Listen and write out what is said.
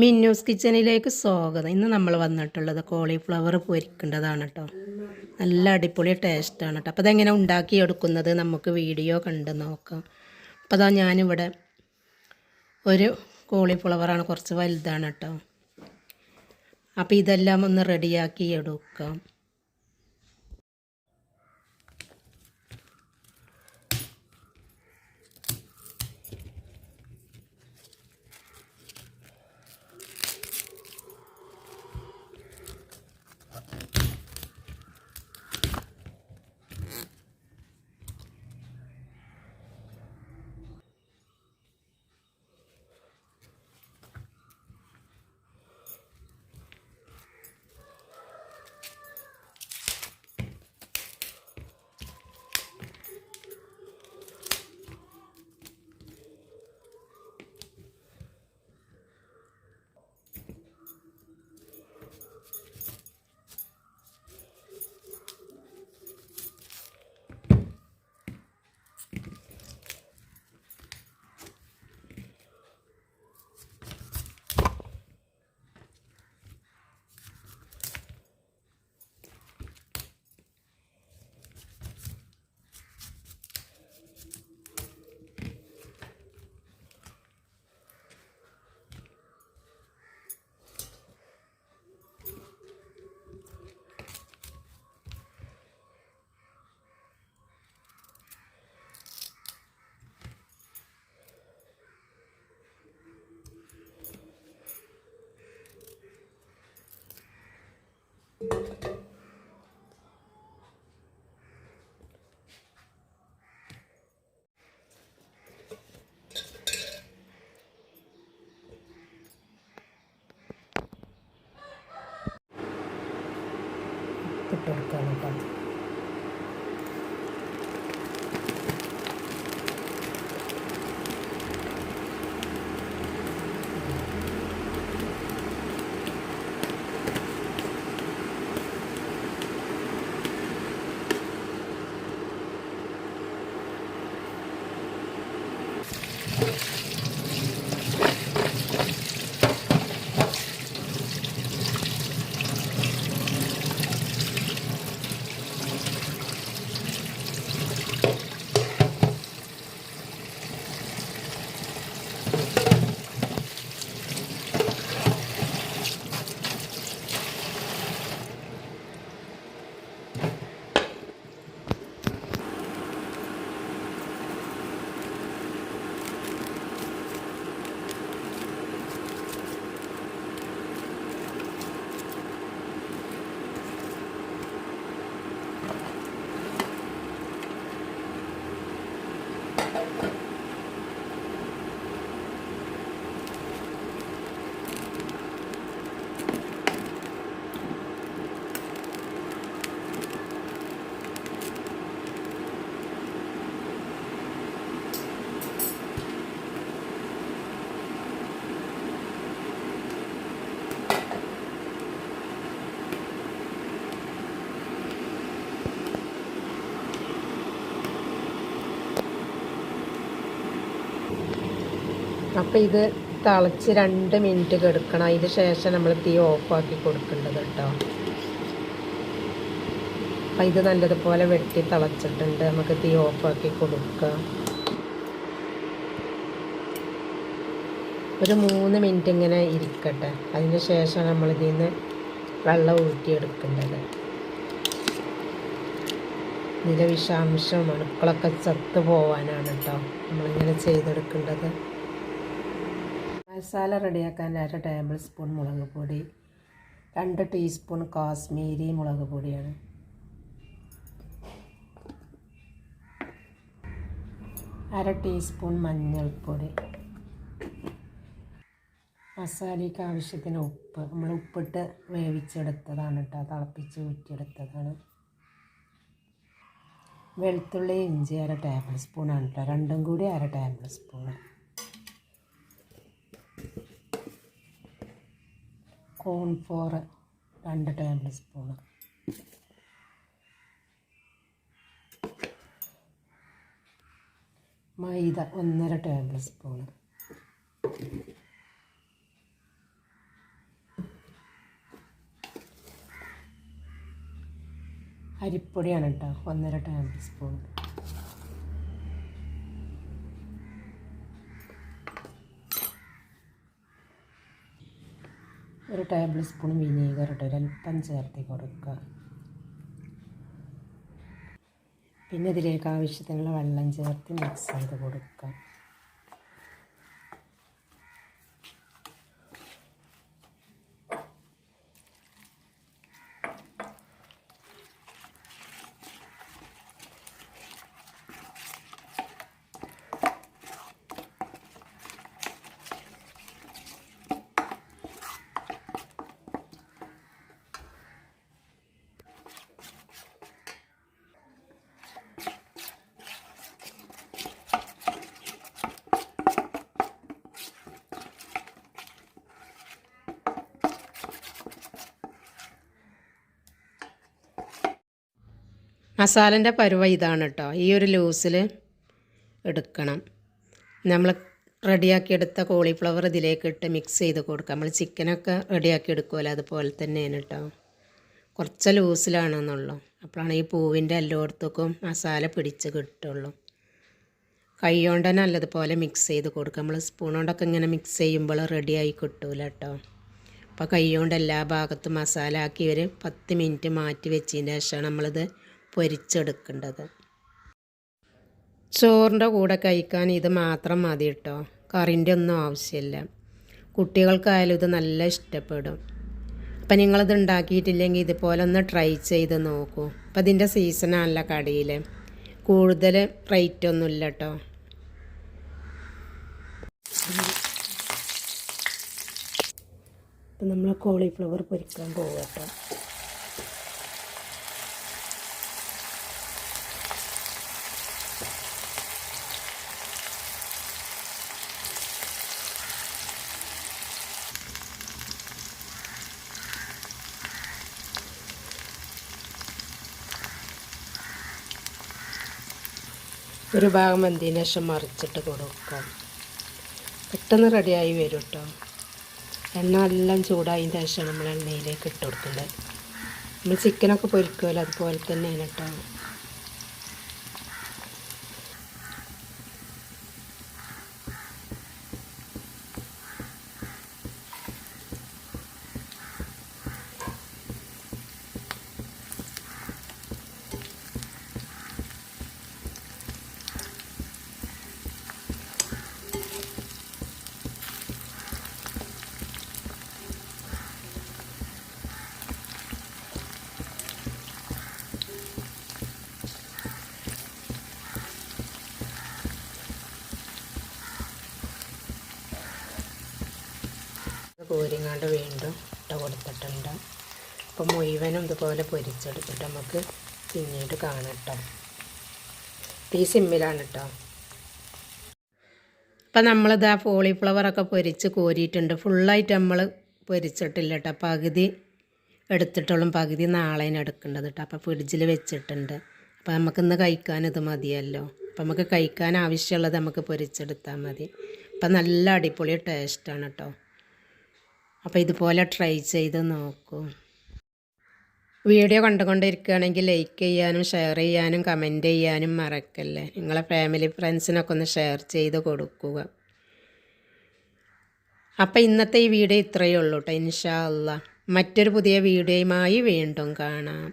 മിന്നൂസ് കിച്ചണിലേക്ക് സ്വാഗതം. ഇന്ന് നമ്മൾ വന്നിട്ടുള്ളത് കോളിഫ്ലവർ പൊരിക്കേണ്ടതാണ് കേട്ടോ നല്ല അടിപൊളി ടേസ്റ്റാണ് കേട്ടോ അപ്പോൾ അതെങ്ങനെ ഉണ്ടാക്കിയെടുക്കുന്നത് നമുക്ക് വീഡിയോ കണ്ട് നോക്കാം. അപ്പോൾ അതാ ഞാനിവിടെ ഒരു കോളിഫ്ലവറാണ് കുറച്ച് വലുതാണ് കേട്ടോ അപ്പോൾ ഇതെല്ലാം ഒന്ന് റെഡിയാക്കി എടുക്കാം. ഇട്ട് അപ്പോൾ ഇത് തിളച്ച് രണ്ട് മിനിറ്റ് കെടുക്കണം. അതിന് ശേഷം നമ്മൾ തീ ഓഫാക്കി കൊടുക്കേണ്ടത് കേട്ടോ അപ്പം ഇത് നല്ലതുപോലെ വെട്ടി തിളച്ചിട്ടുണ്ട്. നമുക്ക് തീ ഓഫാക്കി കൊടുക്കാം. ഒരു മൂന്ന് മിനിറ്റ് ഇങ്ങനെ ഇരിക്കട്ടെ. അതിന് ശേഷം നമ്മൾ ഇതിൽ നിന്ന് വെള്ളം ഊറ്റിയെടുക്കേണ്ടത്. ഇതിലെ വിഷാംശം അണുക്കളൊക്കെ ചത്തു പോവാനാണ് കേട്ടോ നമ്മളിങ്ങനെ ചെയ്തെടുക്കേണ്ടത്. മസാല റെഡിയാക്കാൻ അര ടേബിൾ സ്പൂൺ മുളക് പൊടി രണ്ട് ടീസ്പൂൺ കാശ്മീരി മുളക് പൊടിയാണ്. അര ടീസ്പൂൺ മഞ്ഞൾപ്പൊടി. മസാലയ്ക്ക് ആവശ്യത്തിന് ഉപ്പ്. നമ്മൾ ഉപ്പിട്ട് വേവിച്ചെടുത്തതാണ് കേട്ടോ. തിളപ്പിച്ച് ഊറ്റിയെടുത്തതാണ്. വെളുത്തുള്ളി ഇഞ്ചി അര ടേബിൾ സ്പൂണാണ് കേട്ടോ. രണ്ടും കൂടി അര ടേബിൾ സ്പൂൺ കോൺഫ്ലോർ രണ്ട് ടേബിൾ സ്പൂൺ മൈദ ഒന്നര ടേബിൾ സ്പൂൺ അരിപ്പൊടിയാണ് കേട്ടോ ഒന്നര ടേബിൾ സ്പൂൺ ഒരു ടേബിൾ സ്പൂൺ വിനീഗർ ഇട്ട് ഒരല്പം ചേർത്ത് കൊടുക്കുക. പിന്നെ ഇതിലേക്ക് ആവശ്യത്തിനുള്ള വെള്ളം ചേർത്ത് മിക്സ് ചെയ്ത് കൊടുക്കുക. മസാലന്റെ പരുവ ഇതാണ് കേട്ടോ ഈ ഒരു ലൂസിൽ എടുക്കണം. നമ്മൾ റെഡിയാക്കിയെടുത്ത കോളിഫ്ലവർ ഇതിലേക്ക് ഇട്ട് മിക്സ് ചെയ്ത് കൊടുക്കുക നമ്മൾ ചിക്കനൊക്കെ റെഡിയാക്കി എടുക്കുമല്ലോ അതുപോലെ തന്നെയാണ് കേട്ടോ കുറച്ച് ലൂസിലാണെന്നുള്ളൂ. അപ്പോഴാണ് ഈ പൂവിന്റെ എല്ലായിടത്തേക്കും മസാല പിടിച്ച് കിട്ടുള്ളൂ. കൈ കൊണ്ട് തന്നെ നല്ലതുപോലെ മിക്സ് ചെയ്ത് കൊടുക്കുക നമ്മൾ സ്പൂൺ കൊണ്ടൊക്കെ ഇങ്ങനെ മിക്സ് ചെയ്യുമ്പോൾ റെഡിയായി കിട്ടൂല കേട്ടോ അപ്പോൾ കൈ കൊണ്ട് എല്ലാ ഭാഗത്തും മസാല ആക്കി ഒരു പത്ത് മിനിറ്റ് മാറ്റി വെച്ചതിന് ശേഷമാണ് നമ്മളിത് പൊരിച്ചെടുക്കേണ്ടത്. ചോറിന്റെ കൂടെ കഴിക്കാൻ ഇത് മാത്രം മതി കേട്ടോ. കറിന്റെ ഒന്നും ആവശ്യമില്ല. കുട്ടികൾക്കായാലും ഇത് നല്ല ഇഷ്ടപ്പെടും. അപ്പം നിങ്ങളിത് ഉണ്ടാക്കിയിട്ടില്ലെങ്കിൽ ഇതുപോലെ ഒന്ന് ട്രൈ ചെയ്ത് നോക്കൂ. അപ്പം ഇതിന്റെ സീസണാണല്ലോ കടയിൽ കൂടുതൽ റേറ്റ് ഒന്നുമില്ല കേട്ടോ. അപ്പം നമ്മൾ കോളിഫ്ലവർ പൊരിക്കാൻ പോകാം കേട്ടോ. ഒരു ഭാഗം വെന്തതിന് ശേഷം മറിച്ചിട്ട് കൊടുക്കാം. പെട്ടെന്ന് റെഡിയായി വരും കേട്ടോ എണ്ണ എല്ലാം ചൂടായതിന് ശേഷം നമ്മൾ എണ്ണയിലേക്ക് ഇട്ട് കൊടുക്കേണ്ടത് നമ്മൾ ചിക്കനൊക്കെ പൊരിക്കുമല്ലോ അതുപോലെ തന്നെയാണ് കേട്ടോ കോരിങ്ങാണ്ട് വീണ്ടും ഇട്ട കൊടുത്തിട്ടുണ്ട്. അപ്പോൾ മുഴുവനും ഇതുപോലെ പൊരിച്ചെടുത്തിട്ട് നമുക്ക് പിന്നീട് കാണാം കേട്ടോ തീ സിമ്മിലാണ് കേട്ടോ അപ്പം നമ്മളിത് ആ കോളിഫ്ലവറൊക്കെ പൊരിച്ച് കോരിയിട്ടുണ്ട്. ഫുള്ളായിട്ട് നമ്മൾ പൊരിച്ചിട്ടില്ല കേട്ടോ പകുതി എടുത്തിട്ടോളും പകുതി നാളേനെ എടുക്കേണ്ടത് കേട്ടോ അപ്പോൾ ഫ്രിഡ്ജിൽ വെച്ചിട്ടുണ്ട്. അപ്പോൾ നമുക്കിന്ന് കഴിക്കാൻ ഇത് മതിയല്ലോ. അപ്പോൾ നമുക്ക് കഴിക്കാൻ ആവശ്യമുള്ളത് നമുക്ക് പൊരിച്ചെടുത്താൽ മതി. അപ്പം നല്ല അടിപൊളി ടേസ്റ്റാണ് കേട്ടോ അപ്പോൾ ഇതുപോലെ ട്രൈ ചെയ്ത് നോക്കൂ. വീഡിയോ കണ്ടുകൊണ്ടിരിക്കുകയാണെങ്കിൽ ലൈക്ക് ചെയ്യാനും ഷെയർ ചെയ്യാനും കമന്റ് ചെയ്യാനും മറക്കല്ലേ. നിങ്ങളെ ഫാമിലി ഫ്രണ്ട്സിനൊക്കെ ഒന്ന് ഷെയർ ചെയ്ത് കൊടുക്കുക. അപ്പോൾ ഇന്നത്തെ ഈ വീഡിയോ ഇത്രയേ ഉള്ളൂ കേട്ടോ ഇൻഷാ അല്ല മറ്റൊരു പുതിയ വീഡിയോയുമായി വീണ്ടും കാണാം.